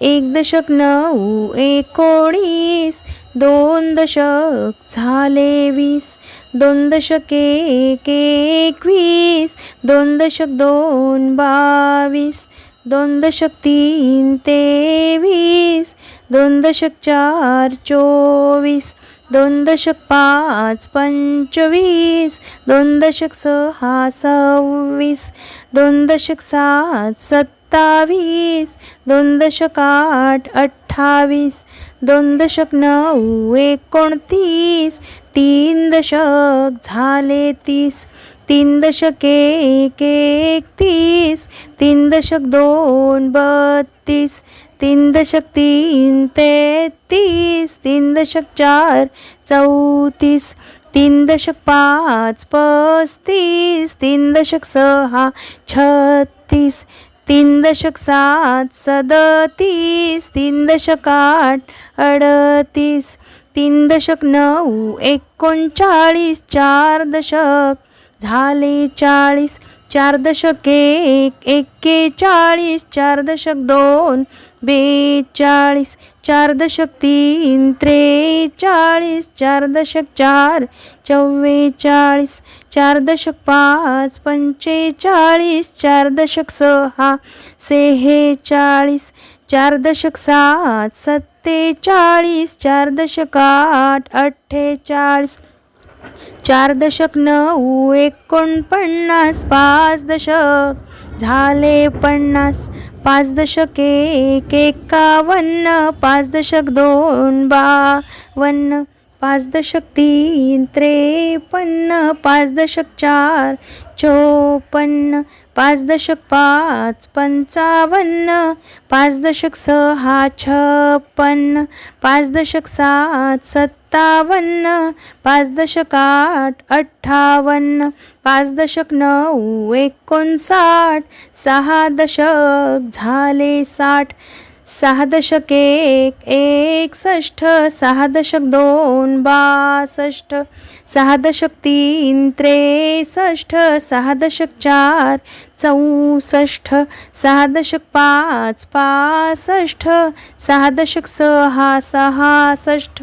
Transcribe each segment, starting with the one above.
एक दशक नऊ एकोणीस दोन दशक झाले वीस दोन दशक एक एकवीस दोन दशक दोन बावीस दोन दशक तीन तेवीस दोन दशक चार चोवीस दोन दशक पाच पंचवीस दोन दशक सहा सव्वीस दोन दशक सात सत्तावीस दोन दशक आठ अठ्ठावीस दोन दशक नऊ एकोणतीस तीन दशक झाले तीस तीन दशक एक एकतीस तीन दशक दोन बत्तीस तीन दशक तीन तेहतीस तीन दशक चार चौतीस तीन दशक पाच पस्तीस तीन दशक सहा छत्तीस तीन दशक सात सदतीस तीन दशक आठ अडतीस तीन दशक नऊ एकोणचाळीस चार दशक झाले चाळीस चार दशक एक एक्केचाळीस चार दशक दोन बेचाळीस चार दशक तीन त्रेचाळीस चार दशक चार चव्वेचाळीस चार दशक पाच पंचेचाळीस चार दशक सहा सेहेचाळीस चार दशक सात सत्तेचाळीस चार दशक आठ अठ्ठेचाळीस चार दशक नऊ एकोणपन्नास पाच दशक झाले पन्नास पाच दशक एक एकावन्न पाच दशक दोन बावन्न पाच दशक तीन त्रेपन्न पाच दशक चार चोपन्न पाच दशक पाच पंचावन्न पाच दशक सहा छप्पन्न पाच दशक सात सत्तावन्न पाच दशक आठ अठ्ठावन्न पाच दशक नऊ एकोणसाठ सहा दशक झाले साठ सहा दशक एक एकसष्ट सहा दशक दोन बासष्ट सहा दशक तीन त्रेसष्ट सहा दशक चार चौसष्ट सहा दशक पाच पासष्ट सहा दशक सहा सहासष्ट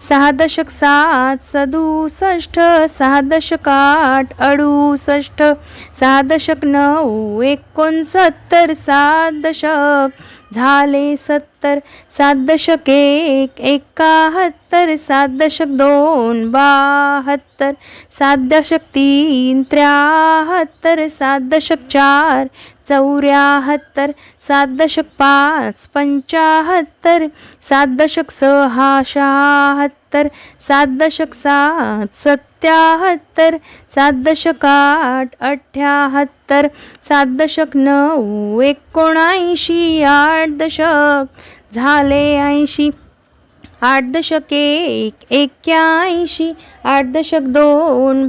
सहा दशक सात सदुसष्ट सहा दशक आठ अडुसष्ट सहा दशक नऊ एकोणसत्तर सात दशक झाले सत्तर सात दशक एक एकाहत्तर सात दशक दोन बाहत्तर सात दशक तीन त्र्याहत्तर सात दशक चार चौऱ्याहत्तर सात दशक पाच पंचाहत्तर सात दशक सहा शहात्तर सात दशक सात सत्याहत्तर सात दशक आठ अठ्ठ्याहत्तर सात दशक नऊ एकोणऐंशी आठ दशक झाले ऐंशी आठ दशक एक एक्क्याऐंशी आठ दशक दोन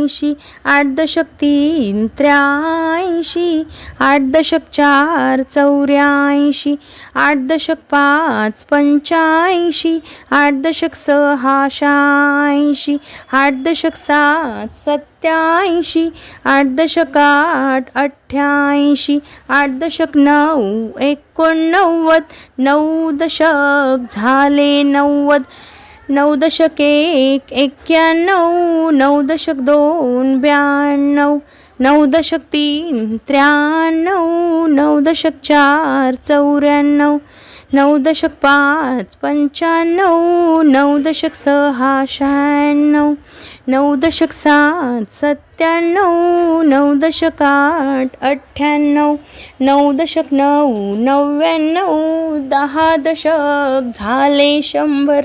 ऐंशी आठ दशक तीन त्र्याऐंशी आठ दशक चार चौऱ्याऐंशी आठ दशक पाच पंच्याऐंशी आठ दशक सहा शहाऐंशी आठ दशक सात सत्याऐंशी आठ दशक आठ अठ्ठ्याऐंशी आठ दशक नऊ एकोणनव्वद नऊ दशक झाले नव्वद. नऊ दशक एक एक्क्याण्णव नऊ दशक दोन ब्याण्णव नऊ दशक तीन त्र्याण्णव नऊ दशक चार चौऱ्याण्णव नऊ दशक पाच पंच्याण्णव नऊ दशक सहा शहाण्णव नऊ दशक सात सत्त्याण्णव नऊ दशक आठ अठ्ठ्याण्णव नऊ दशक नऊ नव्याण्णव दहा दशक झाले शंभर.